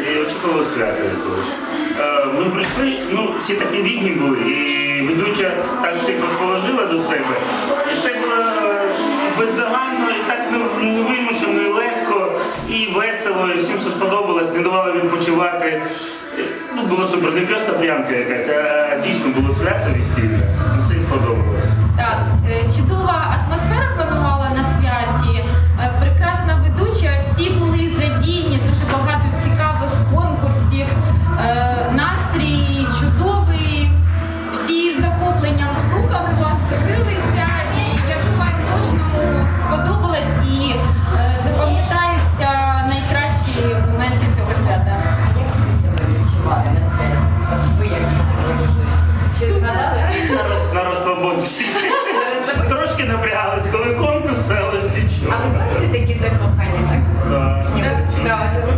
і очікували свято якогось. Е, ми прийшли, ну всі такі рідні були, і ведуча так всіх розположила до себе. І все було е, бездоганно, і так невимушено, і легко, і весело, і всім все сподобалось, не давали відпочивати. Ну, Було супер, не просто п'ямка якась, а дійсно було свято весілля. Це і сподобалось. Так. А ви знаєте такі закохання, так? Так. Так, це ви